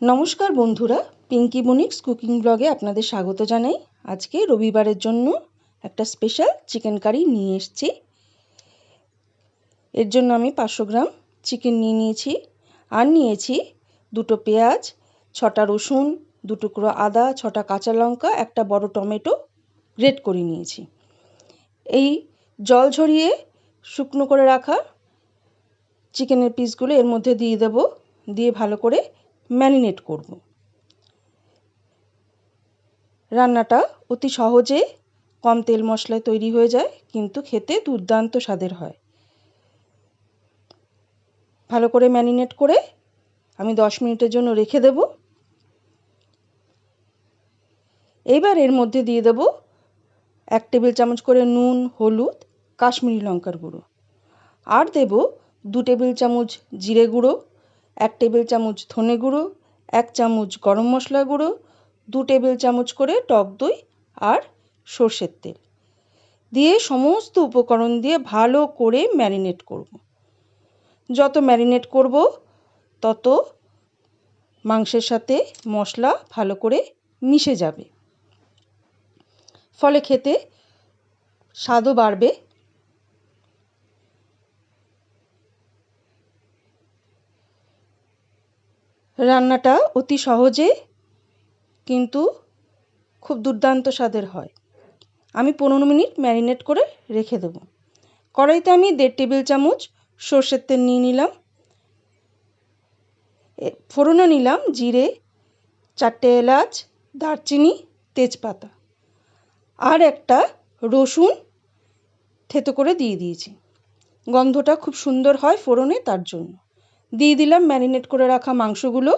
নমস্কার বন্ধুরা, পিঙ্কি মনিক্স কুকিং ব্লগে আপনাদের স্বাগত জানাই। আজকে রবিবারের জন্য একটা স্পেশাল চিকেন কারি নিয়ে এসেছি। এর জন্য আমি পাঁচশো গ্রাম চিকেন নিয়ে নিয়েছি আর নিয়েছি দুটো পেঁয়াজ, ছটা রসুন, দু টুকরো আদা, ছটা কাঁচা লঙ্কা, একটা বড় টমেটো গ্রেট করে নিয়েছি। এই জল ঝরিয়ে শুকনো করে রাখা চিকেনের পিসগুলো এর মধ্যে দিয়ে দেব। দিয়ে ভালো করে ম্যারিনেট করব। রান্নাটা অতি সহজে কম তেল মশলায় তৈরি হয়ে যায়, কিন্তু খেতে দুর্দান্ত স্বাদের হয়। ভালো করে ম্যারিনেট করে আমি দশ মিনিটের জন্য রেখে দেব। এইবার এর মধ্যে দিয়ে দেব এক টেবিল চামচ করে নুন, হলুদ, কাশ্মীরি লঙ্কার গুঁড়ো। আর দেব দু টেবিল চামচ জিরে গুঁড়ো এক টেবিল চামচ ধনে গুঁড়ো, এক চামচ গরম মশলা গুঁড়ো, দু টেবিল চামচ করে টক দই আর সর্ষের তেল। দিয়ে সমস্ত উপকরণ দিয়ে ভালো করে ম্যারিনেট করব। যত ম্যারিনেট করব, তত মাংসের সাথে মশলা ভালো করে মিশে যাবে। ফলে খেতে স্বাদও বাড়বে। রান্নাটা অতি সহজে কিন্তু খুব দুর্দান্ত স্বাদের হয়। আমি পনেরো মিনিট ম্যারিনেট করে রেখে দেব। কড়াইতে আমি দেড় টেবিল চামচ সর্ষের তেল নিয়ে নিলাম। ফোড়নে নিলাম জিরে, চারটে এলাচ, দারচিনি, তেজপাতা আর একটা রসুন থেতো করে দিয়ে দিয়েছি। গন্ধটা খুব সুন্দর হয় ফোড়নে তার জন্য। দিয়ে দিলাম ম্যারিনেট করে রাখা মাংসগুলো।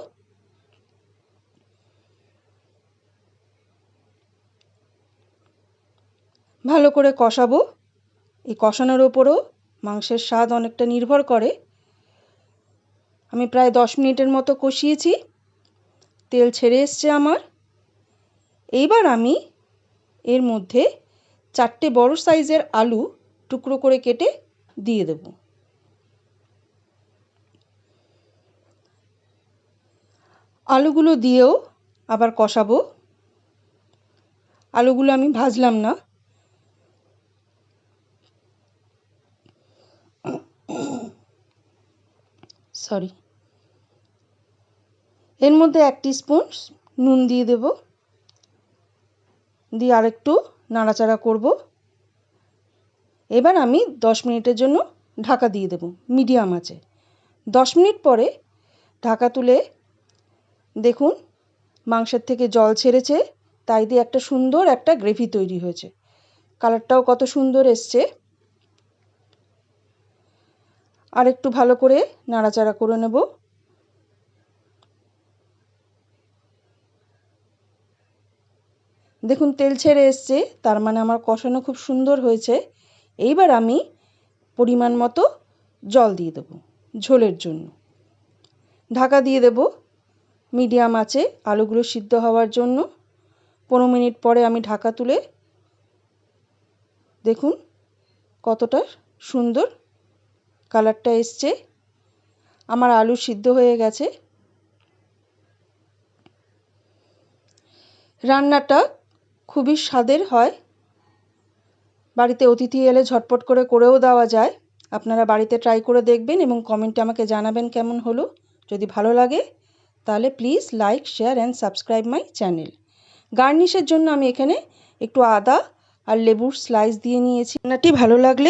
ভালো করে কষাবো। এই কষানোর ওপরও মাংসের স্বাদ অনেকটা নির্ভর করে। আমি প্রায় দশ মিনিটের মতো কষিয়েছি। তেল ছেড়ে এসছে আমার। এইবার আমি এর মধ্যে চারটে বড় সাইজের আলু টুকরো করে কেটে দিয়ে দেবো। আলুগুলো দিয়েও আবার কষাবো। আলুগুলো আমি ভাজলাম না। সরি এর মধ্যে এক স্পুন নুন দিয়ে দেব। দিয়ে আরেকটু নাড়াচাড়া করব। এবার আমি দশ মিনিটের জন্য ঢাকা দিয়ে দেব, মিডিয়াম আছে দশ মিনিট পরে ঢাকা তুলে দেখুন, মাংসের থেকে জল ছেড়েছে, তাই দিয়ে একটা সুন্দর একটা গ্রেভি তৈরি হয়েছে। কালারটাও কত সুন্দর এসছে। আর একটু ভালো করে নাড়াচাড়া করে নেব। দেখুন, তেল ছেড়ে এসছে, তার মানে আমার কষানো খুব সুন্দর হয়েছে। এইবার আমি পরিমাণ মতো জল দিয়ে দেবো, ঝোলের জন্য। ঢাকা দিয়ে দেবো। মিডিয়াম আছে, আলুগুলো সিদ্ধ হওয়ার জন্য। পনেরো মিনিট পরে আমি ঢাকা তুলে দেখুন কতটা সুন্দর কালারটা এসছে। আমার আলু সিদ্ধ হয়ে গেছে। রান্নাটা খুবই স্বাদের হয়। বাড়িতে অতিথি এলে ঝটপট করে করেও দেওয়া যায়। আপনারা বাড়িতে ট্রাই করে দেখবেন এবং কমেন্টে আমাকে জানাবেন কেমন হলো। যদি ভালো লাগে তাহলে please like share and subscribe my channel গার্নিশের জন্য আমি এখানে একটু আদা আর লেবুর স্লাইস দিয়ে নিয়েছি। রান্নাটি ভালো লাগলে